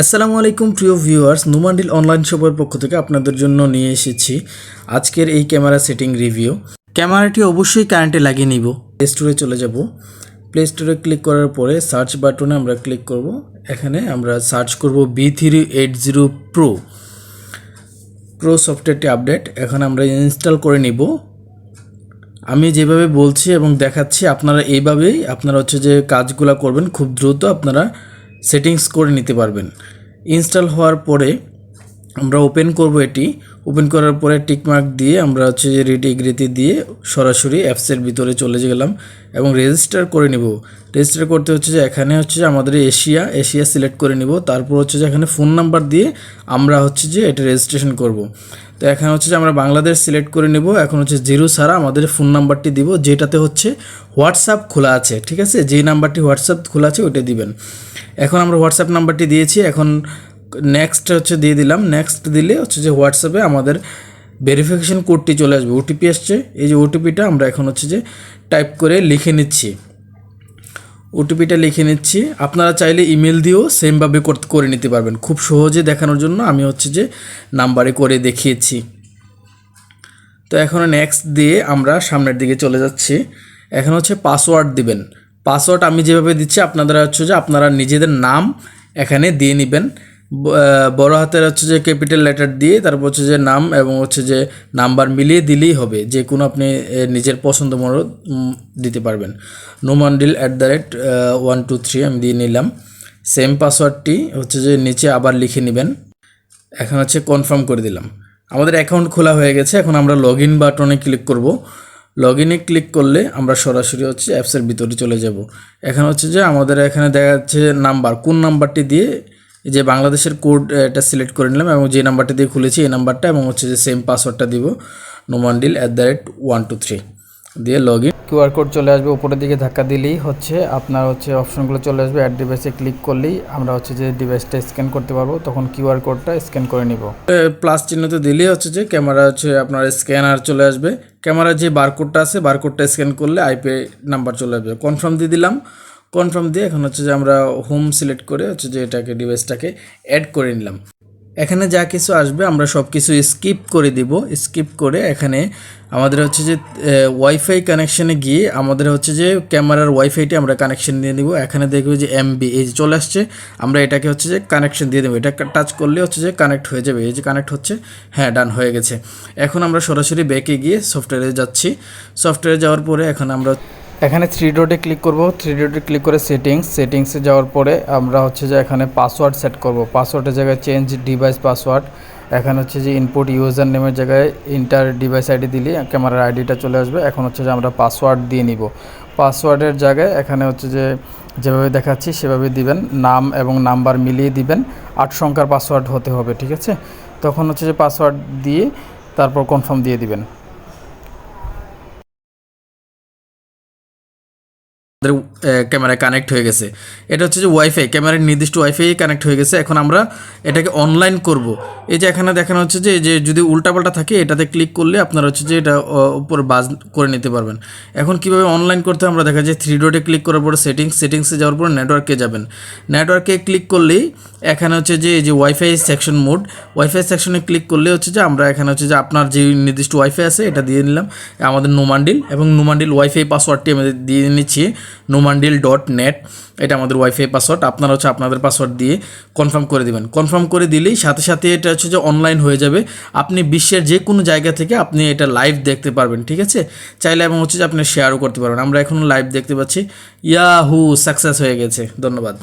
আসসালামু আলাইকুম, প্রিয় ভিউয়ার্স। নুমান্ডিল অনলাইন শপের পক্ষ থেকে আপনাদের জন্য নিয়ে এসেছি আজকের এই ক্যামেরা সেটিং রিভিউ। ক্যামেরাটি অবশ্যই কারেন্টে লাগিয়ে নিব। প্লে স্টোরে চলে যাব। প্লে স্টোরে ক্লিক করার পরে সার্চ বাটনে আমরা ক্লিক করব। এখানে আমরা সার্চ করব B three eight zero pro pro সফটওয়্যারটি আপডেট এখন আমরা ইনস্টল করে নিব। আমি যেভাবে বলছি এবং দেখাচ্ছি, আপনারা এইভাবেই আপনারা হচ্ছে যে কাজগুলো করবেন। খুব দ্রুত আপনারা সেটিংস করে নিতে পারবেন। ইনস্টল হওয়ার পরে আমরা ওপেন করব এটি। ওপেন করার পরে টিকমার্ক দিয়ে আমরা হচ্ছে যে রিড এগ্রিতে দিয়ে সরাসরি অ্যাপসের ভিতরে চলে গেলাম এবং রেজিস্টার করে নিব। রেজিস্টার করতে হচ্ছে যে এখানে হচ্ছে যে আমাদের এশিয়া এশিয়া সিলেক্ট করে নিব। তারপর হচ্ছে যে এখানে ফোন নাম্বার দিয়ে আমরা হচ্ছে যে এটা রেজিস্ট্রেশন করব। তো এখানে হচ্ছে যে আমরা বাংলাদেশ সিলেক্ট করে নেব। এখন হচ্ছে জিরো ছাড়া আমাদের ফোন নাম্বারটি দিব। যেটাতে হচ্ছে হোয়াটসঅ্যাপ খোলা আছে, ঠিক আছে? যেই নাম্বারটি হোয়াটসঅ্যাপ খোলা আছে, ওইটা দিবেন। এখন আমরা হোয়াটসঅ্যাপ নাম্বারটি দিয়েছি। এখন নেক্সট হচ্ছে দিয়ে দিলাম। নেক্সট দিলে হচ্ছে যে হোয়াটসঅ্যাপে আমাদের ভেরিফিকেশন কোডটি চলে আসবে। ওটিপি আসছে। এই যে ওটিপিটা আমরা এখন হচ্ছে যে টাইপ করে লিখে নিচ্ছি। ওটিপিটা লিখে নিচ্ছি। আপনারা চাইলে ইমেল দিয়েও সেমভাবে করে নিতে পারবেন। খুব সহজে দেখানোর জন্য আমি হচ্ছে যে নাম্বারে করে দেখিয়েছি। তো এখন নেক্সট দিয়ে আমরা সামনের দিকে চলে যাচ্ছি। এখন হচ্ছে পাসওয়ার্ড দিবেন। পাসওয়ার্ড আমি যেভাবে দিচ্ছি আপনারা হচ্ছে যে আপনারা নিজেদের নাম এখানে দিয়ে নেবেন। বড় হাতের হচ্ছে যে ক্যাপিটাল লেটার দিয়ে তারপর হচ্ছে যে নাম এবং হচ্ছে যে নাম্বার মিলিয়ে দিলেই হবে। যে কোনো আপনি নিজের পছন্দ মতো দিতে পারবেন। নোমান্ডিল at the rate one two three আমি দিয়ে নিলাম। সেম পাসওয়ার্ডটি হচ্ছে যে নিচে আবার লিখে নেবেন। এখন হচ্ছে কনফার্ম করে দিলাম। আমাদের অ্যাকাউন্ট খোলা হয়ে গেছে। এখন আমরা লগ ইন বাটনে ক্লিক করব। লগ ইনে ক্লিক করলে আমরা সরাসরি হচ্ছে অ্যাপসের ভিতরে চলে যাব। এখন হচ্ছে যে আমাদের এখানে দেখা যাচ্ছে নাম্বার কোন নাম্বারটি দিয়ে যে বাংলাদেশের কোড এটা সিলেক্ট করে নিলাম এবং যে নাম্বারটা দিয়ে খুলেছি এই নাম্বারটা এবং হচ্ছে যে সেম পাসওয়ার্ডটা দিব। নোমান্ডিল at the rate one two three দিয়ে লগ কিউআর কোড চলে আসবে, উপরের দিকে ধাক্কা দিলেই হচ্ছে আপনার হচ্ছে অপশনগুলো চলে আসবে অ্যাড ডিভাইসে ক্লিক করলেই আমরা হচ্ছে যে ডিভাইসটা স্ক্যান করতে পারব, তখন কিউআর কোডটা স্ক্যান করে নিব। প্লাস চিহ্নতে দিলেই হচ্ছে যে ক্যামেরা হচ্ছে আপনার স্ক্যানার চলে আসবে। ক্যামেরার যে বারকোডটা আছে বারকোডটা স্ক্যান করলে আইপি নাম্বার চলে আসবে। কনফার্ম দিয়ে দিলাম। কনফার্ম দিয়ে এখন হচ্ছে যে আমরা হোম সিলেক্ট করে হচ্ছে যে এটাকে ডিভাইসটাকে অ্যাড করে নিলাম। এখানে যা কিছু আসবে আমরা সব কিছু স্কিপ করে দিব। স্কিপ করে এখানে আমাদের হচ্ছে যে ওয়াইফাই কানেকশানে গিয়ে আমাদের হচ্ছে যে ক্যামেরার ওয়াইফাইটি আমরা কানেকশন দিয়ে দিব। এখানে দেখবে যে এমবি এই যে চলে আসছে, আমরা এটাকে হচ্ছে যে কানেকশন দিয়ে দেবো। এটা টাচ করলে হচ্ছে যে কানেক্ট হয়ে যাবে। এই যে কানেক্ট হচ্ছে হ্যাঁ ডান হয়ে গেছে। এখন আমরা সরাসরি ব্যাকে গিয়ে সফটওয়্যারে যাচ্ছি। সফটওয়্যারে যাওয়ার পরে এখন আমরা এখানে থ্রি ডটে ক্লিক করব। থ্রি ডটে ক্লিক করে সেটিংস সেটিংসে যাওয়ার পরে আমরা হচ্ছে যে এখানে পাসওয়ার্ড সেট করব। পাসওয়ার্ডের জায়গায় চেঞ্জ ডিভাইস পাসওয়ার্ড এখানে হচ্ছে যে ইনপুট ইউজার নেমের জায়গায় ইন্টার ডিভাইস আইডি দিলে, ক্যামেরার আইডিটা চলে আসবে। এখন হচ্ছে যে আমরা পাসওয়ার্ড দিয়ে নিব। পাসওয়ার্ডের জায়গায় এখানে হচ্ছে যে যেভাবে দেখাচ্ছি সেভাবে দিবেন। নাম এবং নাম্বার মিলিয়ে দিবেন। আট সংখ্যার পাসওয়ার্ড হতে হবে, ঠিক আছে? তখন হচ্ছে যে পাসওয়ার্ড দিয়ে তারপর কনফার্ম দিয়ে দিবেন। আমাদের ক্যামেরা কানেক্ট হয়ে গেছে। এটা হচ্ছে যে ওয়াইফাই ক্যামেরার নির্দিষ্ট ওয়াইফাই কানেক্ট হয়ে গেছে। এখন আমরা এটাকে অনলাইন করব। এই যে এখানে দেখানো হচ্ছে যে যে যদি উল্টাপাল্টা থাকে, এটাতে ক্লিক করলে আপনারা হচ্ছে যে এটা উপরে বাজ করে নিতে পারবেন। এখন কীভাবে অনলাইন করতে আমরা দেখা যায় থ্রি ডটে ক্লিক করার পরে সেটিংস সেটিংসে যাওয়ার পর নেটওয়ার্কে যাবেন। নেটওয়ার্কে ক্লিক করলেই এখানে হচ্ছে যে, এই যে ওয়াইফাই সেকশন মোড ওয়াইফাই সেকশনে ক্লিক করলে হচ্ছে যে আমরা এখানে হচ্ছে যে আপনার যে নির্দিষ্ট ওয়াইফাই আছে, এটা দিয়ে নিলাম। আমাদের নোমান্ডিল এবং নোমান্ডিল ওয়াইফাই পাসওয়ার্ডটি আমাদের দিয়ে নিচ্ছি। নোমান্ডিল ডট নেট এটা আমাদের ওয়াইফাই পাসওয়ার্ড আপনারা হচ্ছে আপনাদের পাসওয়ার্ড দিয়ে কনফার্ম করে দেবেন। কনফার্ম করে দিলেই সাথে সাথে এটা হচ্ছে যে অনলাইন হয়ে যাবে। আপনি বিশ্বের যে কোনো জায়গা থেকে আপনি এটা লাইভ দেখতে পারবেন, ঠিক আছে? চাইলে এবং হচ্ছে যে আপনি শেয়ারও করতে পারবেন। আমরা এখন লাইভ দেখতে পাচ্ছি। ইয়া হু সাকসেস হয়ে গেছে। ধন্যবাদ।